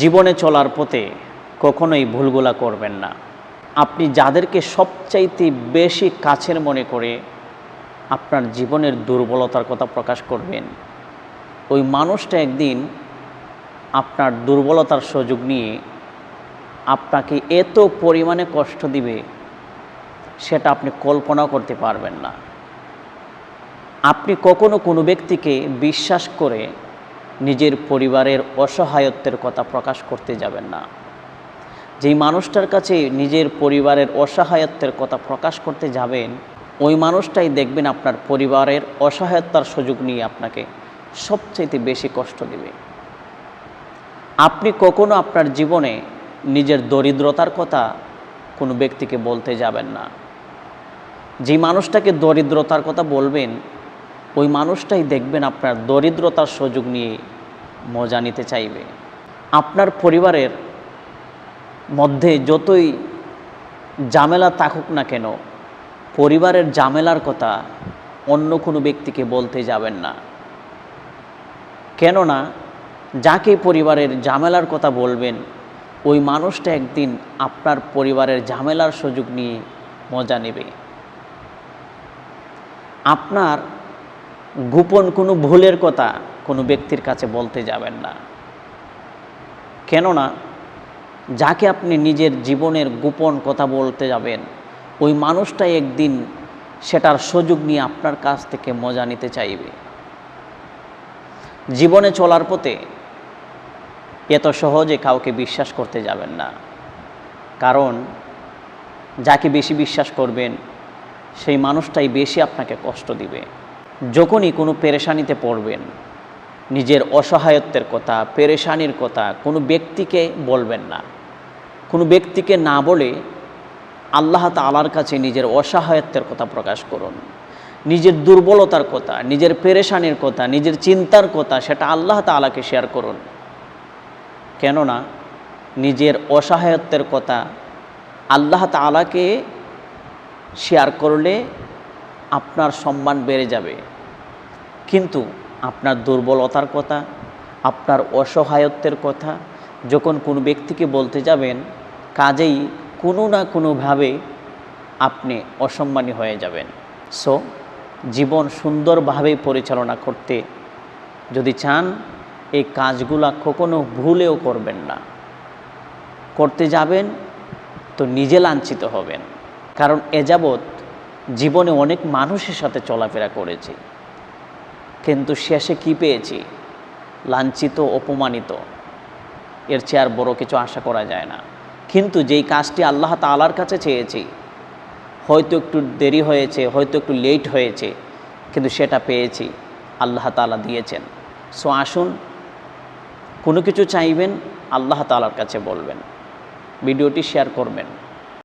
জীবনে চলার পথে কখনোই ভুলগুলা করবেন না। আপনি যাদেরকে সবচাইতে বেশি কাছের মনে করে আপনার জীবনের দুর্বলতার কথা প্রকাশ করবেন। ওই মানুষটা একদিন আপনার দুর্বলতার সুযোগ নিয়ে আপনাকে এত পরিমাণে কষ্ট দিবে, সেটা আপনি কল্পনাও করতে পারবেন না। আপনি কখনো কোনো ব্যক্তিকে বিশ্বাস করে নিজের পরিবারের অসহায়ত্বের কথা প্রকাশ করতে যাবেন না। যেই মানুষটার কাছে নিজের পরিবারের অসহায়ত্বের কথা প্রকাশ করতে যাবেন, ওই মানুষটাই দেখবেন আপনার পরিবারের অসহায়তার সুযোগ নিয়ে আপনাকে সবচাইতে বেশি কষ্ট দেবে। আপনি কখনো আপনার জীবনে নিজের দরিদ্রতার কথা কোনো ব্যক্তিকে বলতে যাবেন না। যে মানুষটাকে দরিদ্রতার কথা বলবেন ওই মানুষটাই দেখবেন আপনার দরিদ্রতার সুযোগ নিয়ে মজা নিতে চাইবে। আপনার পরিবারের মধ্যে যতই জামেলা থাকুক না কেন, পরিবারের জামেলার কথা অন্য কোনো ব্যক্তিকে বলতে যাবেন না। কেননা, যাকে পরিবারের ঝামেলার কথা বলবেন, ওই মানুষটা একদিন আপনার পরিবারের ঝামেলার সুযোগ নিয়ে মজা নেবে। আপনার গোপন কোনো ভুলের কথা কোনো ব্যক্তির কাছে বলতে যাবেন না। কেননা, যাকে আপনি নিজের জীবনের গোপন কথা বলতে যাবেন, ওই মানুষটাই একদিন সেটার সুযোগ নিয়ে আপনার কাছ থেকে মজা নিতে চাইবে। জীবনে চলার পথে এত সহজে কাউকে বিশ্বাস করতে যাবেন না। কারণ, যাকে বেশি বিশ্বাস করবেন, সেই মানুষটাই বেশি আপনাকে কষ্ট দিবে। যখনই কোনো পেরেশানিতে পড়বেন, নিজের অসহায়ত্বের কথা, পেরেশানির কথা কোনো ব্যক্তিকে বলবেন না। কোনো ব্যক্তিকে না বলে আল্লাহ তালার কাছে নিজের অসহায়ত্বের কথা প্রকাশ করুন। নিজের দুর্বলতার কথা, নিজের পেরেশানির কথা, নিজের চিন্তার কথা সেটা আল্লাহ তালাকে শেয়ার করুন। কেননা নিজের অসহায়ত্বের কথা আল্লাহ তালাকে শেয়ার করলে আপনার সম্মান বেড়ে যাবে। কিন্তু আপনার দুর্বলতার কথা, আপনার অসহায়ত্বের কথা, যখন কোনো ব্যক্তিকে বলতে যাবেন, কাজেই কোনো না কোনোভাবে আপনি অসম্মানী হয়ে যাবেন। সো জীবন সুন্দরভাবে পরিচালনা করতে যদি চান, এই কাজগুলা কখনো ভুলেও করবেন না। করতে যাবেন, তো নিজে লাঞ্ছিত হবেন। কারণ এ যাবৎ জীবনে অনেক মানুষের সাথে চলাফেরা করেছি। কিন্তু শেষে কি পেয়েছি? লাঞ্ছিত, অপমানিত। এর চেয়ে আর বড় কিছু আশা করা যায় না। কিন্তু যেই কাজটি আল্লাহ তালার কাছে চেয়েছি, হয়তো একটু দেরি হয়েছে, হয়তো একটু লেট হয়েছে, কিন্তু সেটা পেয়েছি, আল্লাহ তালা দিয়েছেন। সো আসুন, কোনো কিছু চাইবেন, আল্লাহ তালার কাছে বলবেন। ভিডিওটি শেয়ার করবেন।